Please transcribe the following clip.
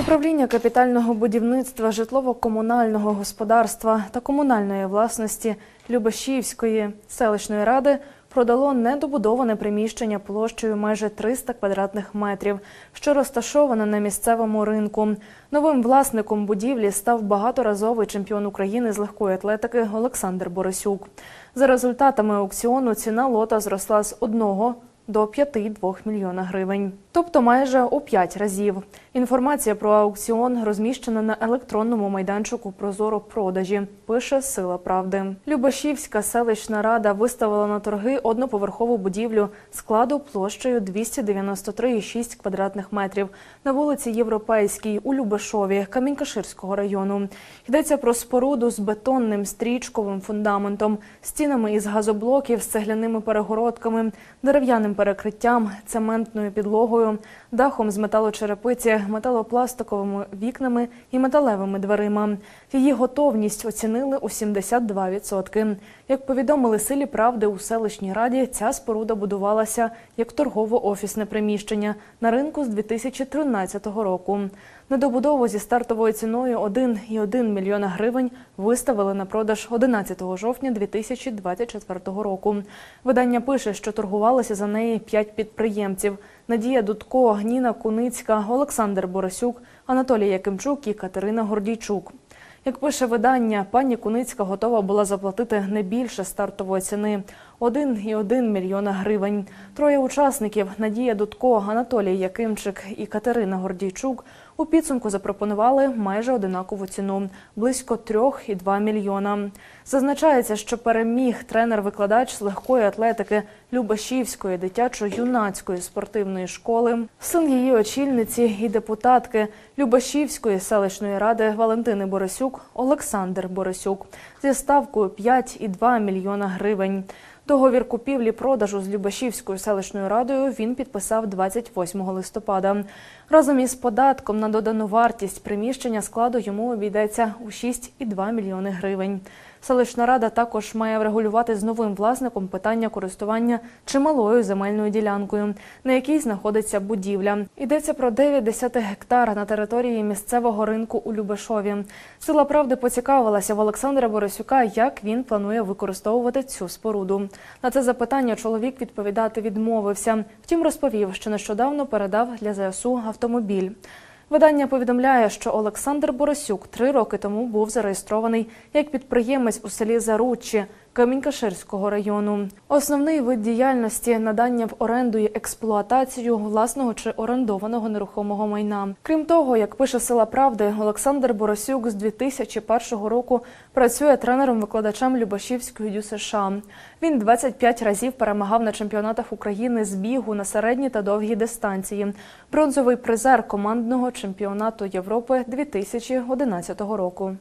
Управління капітального будівництва житлово-комунального господарства та комунальної власності Любешівської селищної ради продало недобудоване приміщення площею майже 300 квадратних метрів, що розташоване на місцевому ринку. Новим власником будівлі став багаторазовий чемпіон України з легкої атлетики Олександр Борисюк. За результатами аукціону ціна лота зросла з 1 до 5,2 мільйона гривень, тобто майже у 5 разів. Інформація про аукціон розміщена на електронному майданчику Прозоро продажі. Пише Сила Правди. Любашівська селищна рада виставила на торги одноповерхову будівлю складу площею 293,6 квадратних метрів на вулиці Європейській у Любешові Камінькаширського району. Йдеться про споруду з бетонним стрічковим фундаментом, стінами із газоблоків з цегляними перегородками, дерев'яним перекриттям, цементною підлогою, дахом з металочерепиці, металопластиковими вікнами і металевими дверима. Її готовність оцінили у 72%. Як повідомили силі правди у селищній раді, ця споруда будувалася як торгово-офісне приміщення на ринку з 2013 року. Недобудову зі стартовою ціною 1,1 мільйона гривень виставили на продаж 11 жовтня 2024 року. Видання пише, що торгувалися за неї п'ять підприємців: Надія Дудко, Ніна Куницька, Олександр Борисюк, Анатолій Якимчук і Катерина Гордійчук. Як пише видання, пані Куницька готова була заплатити не більше стартової ціни 1,1 мільйона гривень. Троє учасників Надія Дудко, Анатолій Якимчик і Катерина Гордійчук у підсумку запропонували майже одинакову ціну близько 3,2 мільйона. Зазначається, що переміг тренер-викладач з легкої атлетики Любашівської дитячо-юнацької спортивної школи, син її очільниці і депутатки Любашівської селищної ради Валентини Борисюк Олександр Борисюк зі ставкою 5,2 мільйона гривень. Договір купівлі-продажу з Любашівською селищною радою він підписав 28 листопада. Разом із податком на додану вартість приміщення складу йому обійдеться у 6,2 мільйони гривень. Селищна рада також має врегулювати з новим власником питання користування чималою земельною ділянкою, на якій знаходиться будівля. Йдеться про 9 десятих гектар на території місцевого ринку у Любешові. Сила правди поцікавилася в Олександра Борисюка, як він планує використовувати цю споруду. На це запитання чоловік відповідати відмовився. Втім, розповів, що нещодавно передав для ЗСУ автомобіль. Видання повідомляє, що Олександр Борисюк три роки тому був зареєстрований як підприємець у селі Заруччі Камінькаширського району. Основний вид діяльності надання в оренду і експлуатацію власного чи орендованого нерухомого майна. Крім того, як пише Сила Правди, Олександр Борисюк з 2001 року працює тренером-викладачем Любашівської ДЮСШ. Він 25 разів перемагав на чемпіонатах України з бігу на середні та довгі дистанції. Бронзовий призер командного чемпіонату Європи 2011 року.